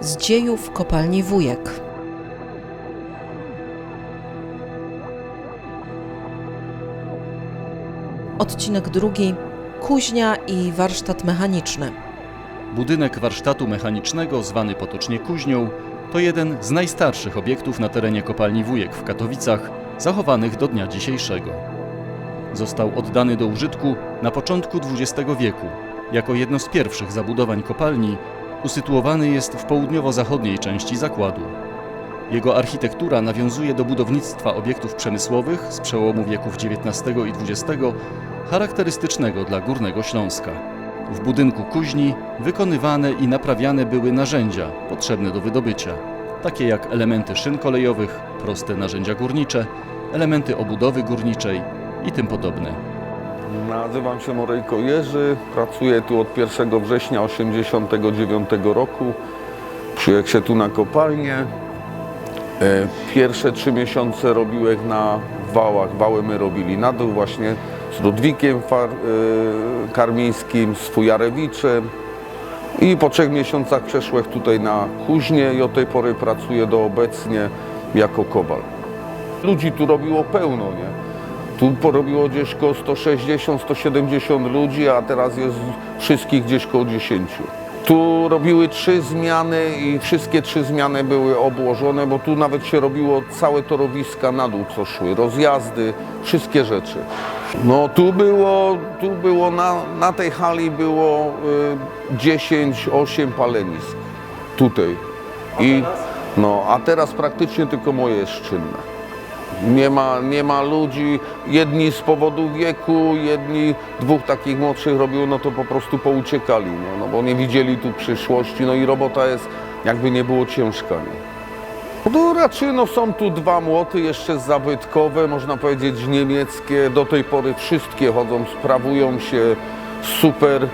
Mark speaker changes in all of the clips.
Speaker 1: z dziejów kopalni Wujek. Odcinek drugi. Kuźnia i warsztat mechaniczny.
Speaker 2: Budynek warsztatu mechanicznego, zwany potocznie kuźnią, to jeden z najstarszych obiektów na terenie kopalni Wujek w Katowicach, zachowanych do dnia dzisiejszego. Został oddany do użytku na początku XX wieku. Jako jedno z pierwszych zabudowań kopalni usytuowany jest w południowo-zachodniej części zakładu. Jego architektura nawiązuje do budownictwa obiektów przemysłowych z przełomu wieków XIX i XX, charakterystycznego dla Górnego Śląska. W budynku kuźni wykonywane i naprawiane były narzędzia potrzebne do wydobycia, takie jak elementy szyn kolejowych, proste narzędzia górnicze, elementy obudowy górniczej i tym podobne.
Speaker 3: Nazywam się Morejko Jerzy, pracuję tu od 1 września 1989 roku. Przyjechałem się tu na kopalnię. E, Pierwsze trzy miesiące robiłem na wałach. Wały my robili na dół właśnie z Ludwikiem Far, e, Karmińskim, z Fujarewiczem. I po trzech miesiącach przeszłem tutaj na kuźnię i od tej pory pracuję do obecnie jako kowal. Ludzi tu robiło pełno, nie? Tu porobiło gdzieś koło 160-170 ludzi, a teraz jest wszystkich gdzieś koło 10. Tu robiły trzy zmiany i wszystkie trzy zmiany były obłożone, bo tu nawet się robiło całe torowiska na dół, co szły, rozjazdy, wszystkie rzeczy. No tu było, tu było na, na tej hali było y, 10-8 palenisk. Tutaj. I, no, a teraz praktycznie tylko moje jest czynne. Nie ma, nie ma ludzi, jedni z powodu wieku, jedni dwóch takich młodszych robiło, no to po prostu pouciekali, no, no bo nie widzieli tu przyszłości, no i robota jest jakby nie było ciężka. Nie? No raczej no, są tu dwa młoty, jeszcze zabytkowe, można powiedzieć niemieckie, do tej pory wszystkie chodzą, sprawują się super.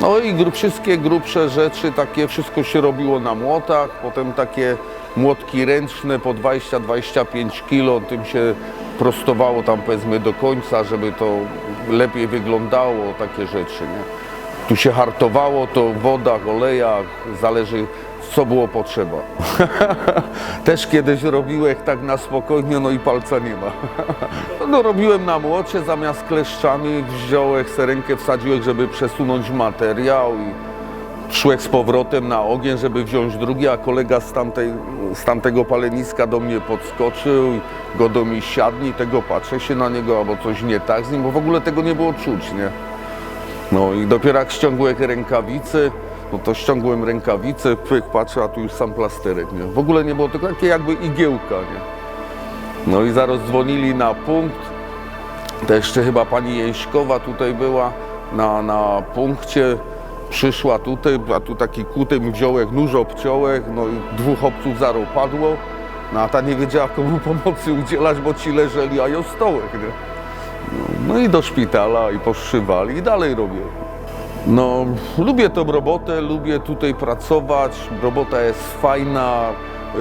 Speaker 3: No i wszystkie grubsze rzeczy, takie wszystko się robiło na młotach, potem takie młotki ręczne po 20-25 kg, tym się prostowało tam powiedzmy do końca, żeby to lepiej wyglądało, takie rzeczy, nie? Tu się hartowało to w wodach, olejach, zależy co było potrzeba. Też kiedyś robiłem tak na spokojnie, no i palca nie ma. No robiłem na młocie, zamiast kleszczami wziąłem rękę, wsadziłem, żeby przesunąć materiał i szłem z powrotem na ogień, żeby wziąć drugi, a kolega z, tamtej, z tamtego paleniska do mnie podskoczył, go do mi siadni, tego patrzę się na niego, albo coś nie tak z nim, bo w ogóle tego nie było czuć, nie? No i dopiero jak ściągłem rękawice, no to ściągłem rękawice, pyk, patrzę, a tu już sam plasterek, nie? W ogóle nie było to takie jakby igiełka, nie? No i zaraz dzwonili na punkt, to jeszcze chyba pani Jeńśkowa tutaj była na, na punkcie, przyszła tutaj, a tu taki kutem wziąłek, nóż obciąłek, no i dwóch obców zaro padło, no a ta nie wiedziała komu pomocy udzielać, bo ci leżeli, a ją stołek, nie? No, no i do szpitala i poszywali i dalej robię. No, lubię tą robotę, lubię tutaj pracować, robota jest fajna, y,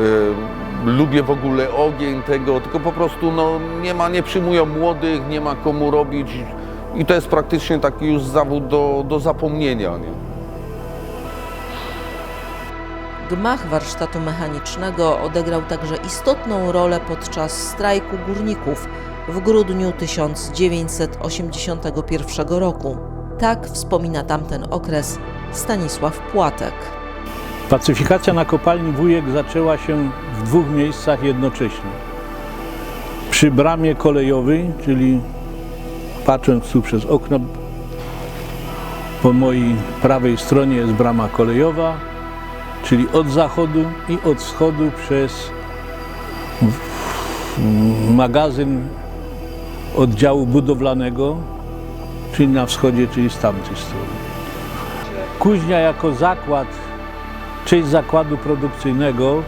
Speaker 3: lubię w ogóle ogień tego, tylko po prostu no, nie ma, nie przyjmują młodych, nie ma komu robić i to jest praktycznie taki już zawód do, do zapomnienia, nie?
Speaker 1: Gmach warsztatu mechanicznego odegrał także istotną rolę podczas strajku górników w grudniu 1981 roku. Tak wspomina tamten okres Stanisław Płatek.
Speaker 4: Pacyfikacja na kopalni Wujek zaczęła się w dwóch miejscach jednocześnie. Przy bramie kolejowej, czyli patrząc tu przez okno, po mojej prawej stronie jest brama kolejowa, czyli od zachodu i od wschodu przez magazyn oddziału budowlanego, czyli na wschodzie, czyli z tamtej strony. Kuźnia jako zakład, część zakładu produkcyjnego,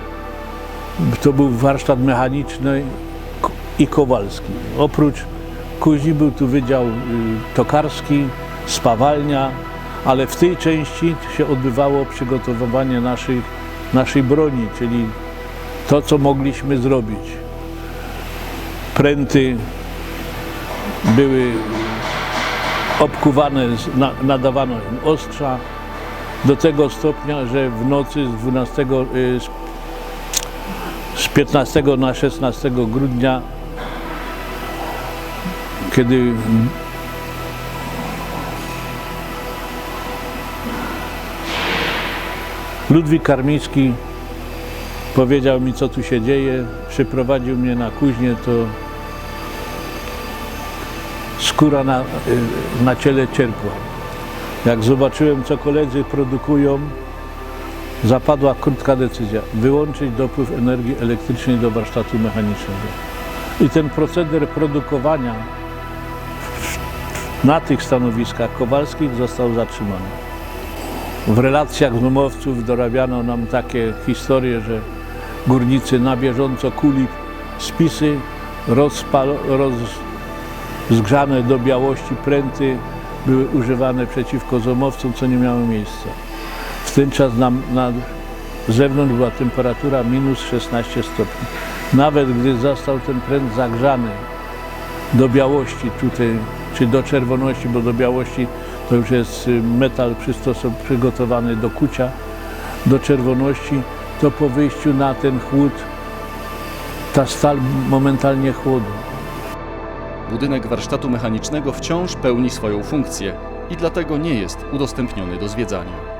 Speaker 4: to był warsztat mechaniczny i kowalski. Oprócz kuźni był tu wydział y, tokarski, spawalnia, ale w tej części się odbywało przygotowywanie naszych, naszej broni, czyli to, co mogliśmy zrobić. Pręty były obkuwane, nadawano im ostrza, do tego stopnia, że w nocy z 12, y, z- z 15 na 16 grudnia, kiedy Ludwik Karmicki powiedział mi, co tu się dzieje, przyprowadził mnie na kuźnię, to skóra na, na ciele cierpła. Jak zobaczyłem, co koledzy produkują, zapadła krótka decyzja wyłączyć dopływ energii elektrycznej do warsztatu mechanicznego. I ten proceder produkowania na tych stanowiskach kowalskich został zatrzymany. W relacjach z umowców dorabiano nam takie historie, że górnicy na bieżąco kuli spisy, rozpal, roz, zgrzane do białości pręty były używane przeciwko zomowcom, co nie miało miejsca. W ten czas na, na zewnątrz była temperatura minus 16 stopni. Nawet gdy został ten pręt zagrzany do białości tutaj, czy do czerwoności, bo do białości to już jest y, metal przygotowany do kucia, do czerwoności, to po wyjściu na ten chłód ta stal momentalnie chłodła.
Speaker 2: Budynek warsztatu mechanicznego wciąż pełni swoją funkcję i dlatego nie jest udostępniony do zwiedzania.